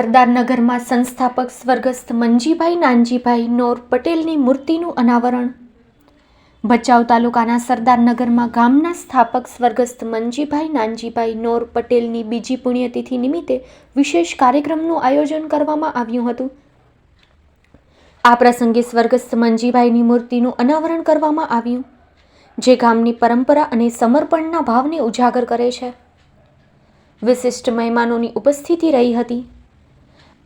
સરદારનગરમાં સંસ્થાપક સ્વર્ગસ્થ મંજીભાઈ નાનજીભાઈ નોર પટેલની મૂર્તિનું અનાવરણ. ભચાઉ તાલુકાના સરદારનગરમાં ગામના સ્થાપક સ્વર્ગસ્થ મંજીભાઈ નાનજીભાઈ નોર પટેલની બીજી પુણ્યતિથિ નિમિત્તે વિશેષ કાર્યક્રમનું આયોજન કરવામાં આવ્યું હતું. આ પ્રસંગે સ્વર્ગસ્થ મંજીભાઈની મૂર્તિનું અનાવરણ કરવામાં આવ્યું, જે ગામની પરંપરા અને સમર્પણના ભાવને ઉજાગર કરે છે. વિશિષ્ટ મહેમાનોની ઉપસ્થિતિ રહી હતી.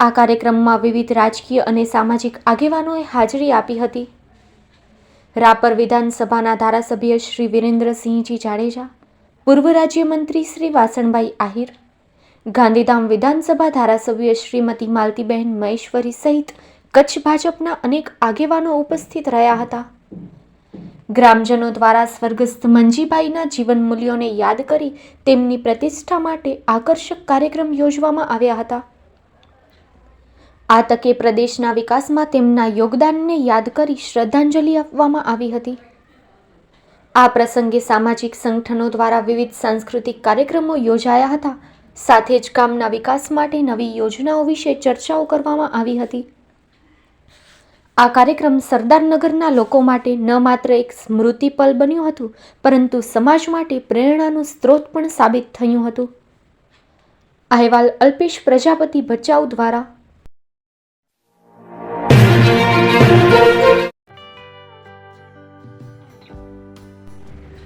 આ કાર્યક્રમમાં વિવિધ રાજકીય અને સામાજિક આગેવાનોએ હાજરી આપી હતી. રાપર વિધાનસભાના ધારાસભ્ય શ્રી વિરેન્દ્રસિંહજી જાડેજા, પૂર્વ રાજ્યમંત્રી શ્રી વાસણભાઈ આહિર, ગાંધીધામ વિધાનસભા ધારાસભ્ય શ્રીમતી માલતીબહેન મહેશ્વરી સહિત કચ્છ ભાજપના અનેક આગેવાનો ઉપસ્થિત રહ્યા હતા. ગ્રામજનો દ્વારા સ્વર્ગસ્થ મંજીભાઈના જીવન મૂલ્યોને યાદ કરી તેમની પ્રતિષ્ઠા માટે આકર્ષક કાર્યક્રમ યોજવામાં આવ્યા હતા. આ તકે પ્રદેશના વિકાસમાં તેમના યોગદાનને યાદ કરી શ્રદ્ધાંજલિ આપવામાં આવી હતી. આ પ્રસંગે સામાજિક સંગઠનો દ્વારા વિવિધ સાંસ્કૃતિક કાર્યક્રમો યોજાયા હતા. સાથે જ ગામના વિકાસ માટે નવી યોજનાઓ વિશે ચર્ચાઓ કરવામાં આવી હતી. આ કાર્યક્રમ સરદારનગરના લોકો માટે ન માત્ર એક સ્મૃતિપલ બન્યું હતું, પરંતુ સમાજ માટે પ્રેરણાનું સ્ત્રોત પણ સાબિત થયું હતું. અહેવાલ અલ્પેશ પ્રજાપતિ ભચાઉ દ્વારા